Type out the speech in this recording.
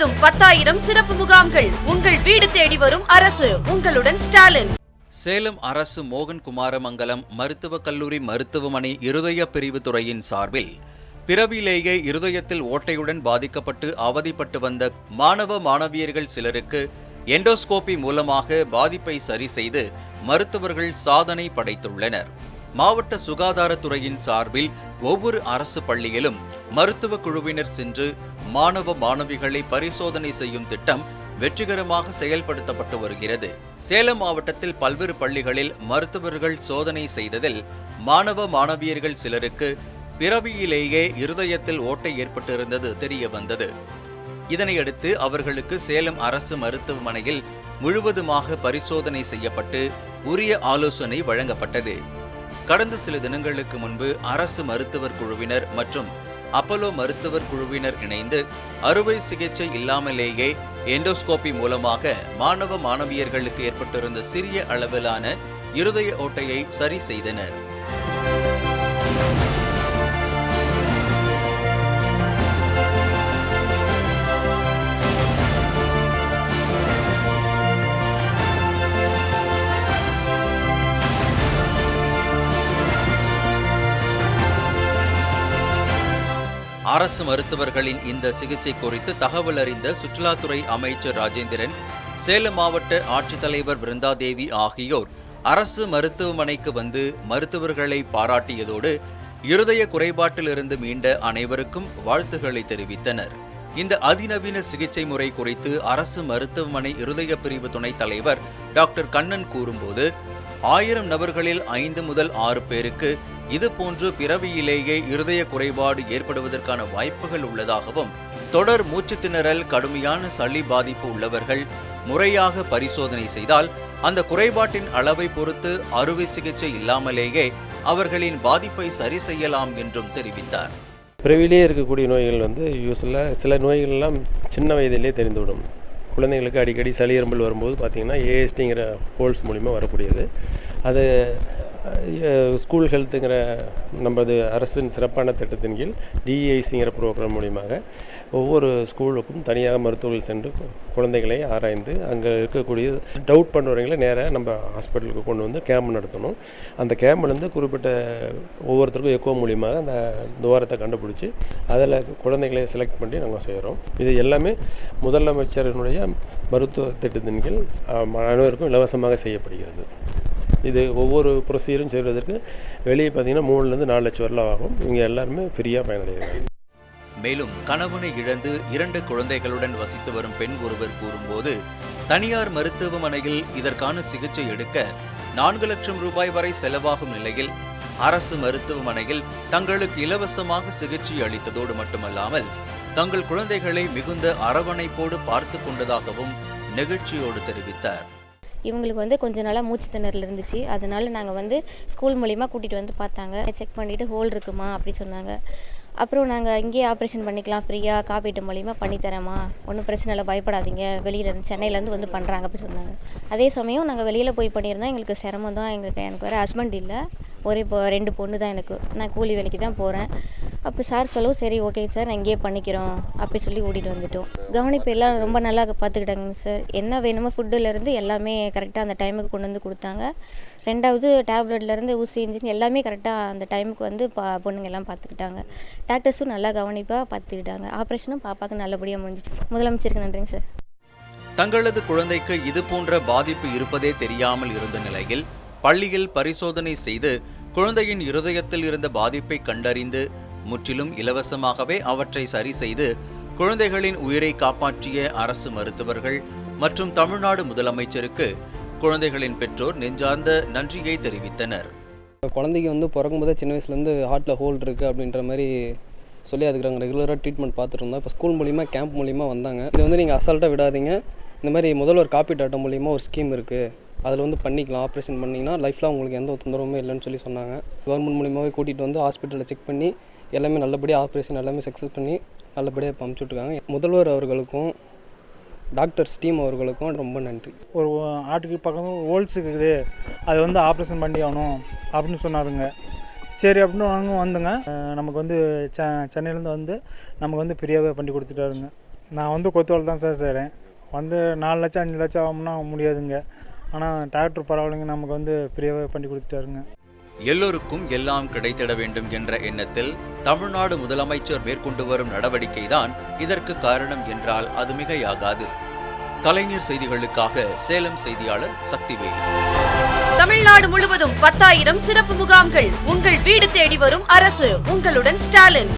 மாதம் பத்தாயிரம் சிறப்பு முகாம்கள் உங்கள் வீடு தேடி வரும் அரசு. உங்களுடன் ஸ்டாலின். சேலம் அரசு மோகன் குமாரமங்கலம் மருத்துவக் கல்லூரி மருத்துவமனை இருதய பிரிவு துறையின் சார்பில் பிறவிலேயே இருதயத்தில் ஓட்டையுடன் பாதிக்கப்பட்டு அவதிப்பட்டு வந்த மாணவ மாணவியர்கள் சிலருக்கு எண்டோஸ்கோபி மூலமாக பாதிப்பை சரி செய்து மருத்துவர்கள் சாதனை படைத்துள்ளனர். மாவட்ட சுகாதாரத்துறையின் சார்பில் ஒவ்வொரு அரசு பள்ளியிலும் மருத்துவ குழுவினர் சென்று மாணவ மாணவிகளை பரிசோதனை செய்யும் திட்டம் வெற்றிகரமாக செயல்படுத்தப்பட்டு வருகிறது. சேலம் மாவட்டத்தில் பல்வேறு பள்ளிகளில் மருத்துவர்கள் சோதனை செய்ததில் மாணவ மாணவியர்கள் சிலருக்கு பிறவியிலேயே இருதயத்தில் ஓட்டை ஏற்பட்டிருந்தது தெரிய வந்தது. இதனையடுத்து அவர்களுக்கு சேலம் அரசு மருத்துவமனையில் முழுவதுமாக பரிசோதனை செய்யப்பட்டு உரிய ஆலோசனை வழங்கப்பட்டது. கடந்த சில தினங்களுக்கு முன்பு அரசு மருத்துவர் குழுவினர் மற்றும் அப்பலோ மருத்துவர் குழுவினர் இணைந்து அறுவை சிகிச்சை இல்லாமலேயே எண்டோஸ்கோபி மூலமாக மாணவ மாணவியர்களுக்கு ஏற்பட்டிருந்த சிறிய அளவிலான இருதய ஓட்டையை சரி செய்தனர். அரசு மருத்துவர்களின் இந்த சிகிச்சை குறித்து தகவல் அறிந்த சுற்றுலாத்துறை அமைச்சர் ராஜேந்திரன் சேலம் மாவட்ட ஆட்சித்தலைவர் பிருந்தாதேவி ஆகியோர் அரசு மருத்துவமனைக்கு வந்து மருத்துவர்களை பாராட்டியதோடு இருதய குறைபாட்டிலிருந்து மீண்ட அனைவருக்கும் வாழ்த்துக்களை தெரிவித்தனர். இந்த அதிநவீன சிகிச்சை முறை குறித்து அரசு மருத்துவமனை இருதய பிரிவு துணைத் தலைவர் டாக்டர் கண்ணன் கூறும்போது ஆயிரம் நபர்களில் ஐந்து முதல் ஆறு பேருக்கு இதுபோன்று பிறவியிலேயே இருதய குறைபாடு ஏற்படுவதற்கான வாய்ப்புகள் உள்ளதாகவும் தொடர் மூச்சு திணறல் கடுமையான சளி பாதிப்பு உள்ளவர்கள் முறையாக பரிசோதனை செய்தால் அந்த குறைபாட்டின் அளவை பொறுத்து அறுவை சிகிச்சை இல்லாமலேயே அவர்களின் பாதிப்பை சரி செய்யலாம் என்றும் தெரிவித்தார். பிறவிலே இருக்கக்கூடிய நோய்கள் வந்து யூஸ்வலாக சில நோய்கள்லாம் சின்ன வயதிலே தெரிந்துவிடும். குழந்தைங்களுக்கு அடிக்கடி சளி எறும்பல் வரும்போது பார்த்திங்கன்னா ஏஎஸ்டிங்கிற ஹோல்ஸ் மூலிமா வரக்கூடியது. அது ஸ்கூல் ஹெல்த்துங்கிற நமது அரசின் சிறப்பான திட்டத்தின் கீழ் டிஐசிங்கிற ப்ரோக்ராம் மூலியமாக ஒவ்வொரு ஸ்கூலுக்கும் தனியாக மருத்துவர்கள் சென்று குழந்தைகளை ஆராய்ந்து அங்கே இருக்கக்கூடிய டவுட் பண்ணுறவங்களை நேராக நம்ம ஹாஸ்பிட்டலுக்கு கொண்டு வந்து கேம்ப் நடத்தணும். அந்த கேம்ப்லேருந்து குறிப்பிட்ட ஒவ்வொருத்தருக்கும் எக்கோ மூலியமாக அந்த துவாரத்தை கண்டுபிடிச்சி அதில் குழந்தைகளை செலக்ட் பண்ணி நாங்கள் செய்கிறோம் இது எல்லாமே முதலமைச்சரினுடைய மருத்துவ திட்டத்தின் கீழ் அனைவருக்கும் இலவசமாக செய்யப்படுகிறது. இது ஒவ்வொரு ப்ரொசீஜரும் செய்வதற்கு வெளியே பார்த்தீங்கன்னா மூணுலேருந்து நாலு லட்சம் வரலாம் ஆகும். இவங்க எல்லாருமே ஃப்ரீயாக பயனடைகிறாங்க. மேலும் கணவனை இழந்து இரண்டு குழந்தைகளுடன் வசித்து வரும் பெண் ஒருவர் கூறும்போது தனியார் மருத்துவமனையில் இதற்கான சிகிச்சை எடுக்க நான்கு லட்சம் ரூபாய் வரை செலவாகும் நிலையில் அரசு மருத்துவமனையில் தங்களுக்கு இலவசமாக சிகிச்சை அளித்ததோடு மட்டுமல்லாமல் தங்கள் குழந்தைகளை மிகுந்த அரவணைப்போடு பார்த்து கொண்டதாகவும் நெகிழ்ச்சியோடு தெரிவித்தார். இவங்களுக்கு வந்து கொஞ்ச நாளாக மூச்சு திணறல் இருந்துச்சு. அதனால நாங்கள் வந்து ஸ்கூல் மூலிமா கூட்டிகிட்டு வந்து பார்த்தாங்க. செக் பண்ணிவிட்டு ஹோல் இருக்குமா? அப்படி சொன்னாங்க. அப்புறம் நாங்கள் இங்கேயே ஆப்ரேஷன் பண்ணிக்கலாம் ஃப்ரீயாக காப்பீட்டு மூலிமா பண்ணித்தரேம்மா. ஒன்றும் பிரச்சனை இல்லை பயப்படாதீங்க. வெளியிலேருந்து சென்னையிலேருந்து வந்து பண்ணுறாங்க அப்படி சொன்னாங்க. அதே சமயம் நாங்கள் வெளியில் போய் பண்ணியிருந்தோம் எங்களுக்கு சிரமம் தான் எங்களுக்கு எனக்கு வேறு ஹஸ்பண்ட் இல்லை. ஒரே இப்போ ரெண்டு பொண்ணு தான் எனக்கு. நான் கூலி வேலைக்கு தான் போகிறேன் அப்போ சார் சொல்லவும் சரி ஓகேங்க சார் நான் இங்கேயே பண்ணிக்கிறோம் அப்படி சொல்லி ஓட்டிகிட்டு வந்துட்டோம். கவனிப்பு எல்லாம் ரொம்ப நல்லா பார்த்துக்கிட்டாங்க சார் என்ன வேணுமோ ஃபுட்டுலேருந்து எல்லாமே கரெக்டாக அந்த டைமுக்கு கொண்டு வந்து கொடுத்தாங்க. ரெண்டாவது டேப்லெட்லேருந்து ஊசி இன்ஜின் எல்லாமே கரெக்டாக அந்த டைமுக்கு வந்து பா பொண்ணுங்க எல்லாம் பார்த்துக்கிட்டாங்க டாக்டர்ஸும் நல்லா கவனிப்பாக பார்த்துக்கிட்டாங்க ஆப்ரேஷனும் பாப்பாவுக்கு நல்லபடியாக முடிஞ்சிச்சு. முதலமைச்சருக்கு நன்றிங்க சார் தங்களது குழந்தைக்கு இது போன்ற பாதிப்பு இருப்பதே தெரியாமல் இருந்த நிலையில் பள்ளியில் பரிசோதனை செய்து குழந்தையின் இருதயத்தில் இருந்த பாதிப்பை கண்டறிந்து முற்றிலும் இலவசமாகவே அவற்றை சரி செய்து குழந்தைகளின் உயிரை காப்பாற்றிய அரசு மருத்துவர்கள் மற்றும் தமிழ்நாடு முதலமைச்சருக்கு குழந்தைகளின் பெற்றோர் நெஞ்சார்ந்த நன்றியை தெரிவித்தனர். குழந்தைக்கு வந்து பிறக்கும்போதே சின்ன வயசுலேருந்து ஹார்ட்டில் ஹோல் இருக்குது அப்படின்ற மாதிரி சொல்லி அதுக்கு ரெகுலராக ட்ரீட்மெண்ட் பார்த்துட்டு இருந்தோம் இப்போ ஸ்கூல் மூலிமா கேம்ப் மூலிமா வந்தாங்க. இது வந்து நீங்கள் அசால்ட்டாக விடாதீங்க. இந்த மாதிரி முதல்வர் காப்பீட்டு அட்டை மூலிமா ஒரு ஸ்கீம் இருக்குது அதில் வந்து பண்ணிக்கலாம். ஆப்ரேஷன் பண்ணிங்கன்னா லைஃப்பில் உங்களுக்கு எந்த தொந்தரவுமே இல்லைன்னு சொல்லி சொன்னாங்க. கவர்மெண்ட் மூலியமாகவே கூட்டிகிட்டு வந்து ஹாஸ்பிட்டலில் செக் பண்ணி எல்லாமே நல்லபடியாக ஆப்ரேஷன் எல்லாமே சக்ஸஸ் பண்ணி நல்லபடியாக இப்போ விட்ருக்காங்க முதல்வர் அவர்களுக்கும் டாக்டர் ஸ்டீம் அவர்களுக்கும் ரொம்ப நன்றி. ஒரு ஆட்டுக்கு பக்கம் ஹோல்ஸ் இருக்குது. அது வந்து ஆப்ரேஷன் பண்ணி ஆகணும் அப்படின்னு சொன்னாருங்க. சரி அப்படின்னு நாங்கள் வந்துங்க. நமக்கு வந்து செ சென்னையிலேருந்து வந்து நமக்கு வந்து ஃப்ரீயாகவே பண்ணி கொடுத்துட்டாருங்க. நான் வந்து கொத்து தான் சார் செய்கிறேன் வந்து நாலு லட்சம் அஞ்சு லட்சம் ஆகும்னா முடியாதுங்க. ஆனால் டிராக்டர் பரவாயில்லைங்க. நமக்கு வந்து ஃப்ரீயாகவே பண்ணி கொடுத்துட்டாருங்க. எல்லோருக்கும் எல்லாம் கிடைத்திட வேண்டும் என்ற எண்ணத்தில் தமிழ்நாடு முதலமைச்சர் மேற்கொண்டு வரும் நடவடிக்கைதான் இதற்கு காரணம் என்றால் அது மிகையாகாது. கலைஞர் செய்திகளுக்காக சேலம் செய்தியாளர் சக்திவேல். தமிழ்நாடு முழுவதும் பத்தாயிரம் சிறப்பு முகாம்கள் உங்கள் வீடு தேடி வரும் அரசு. உங்களுடன் ஸ்டாலின்.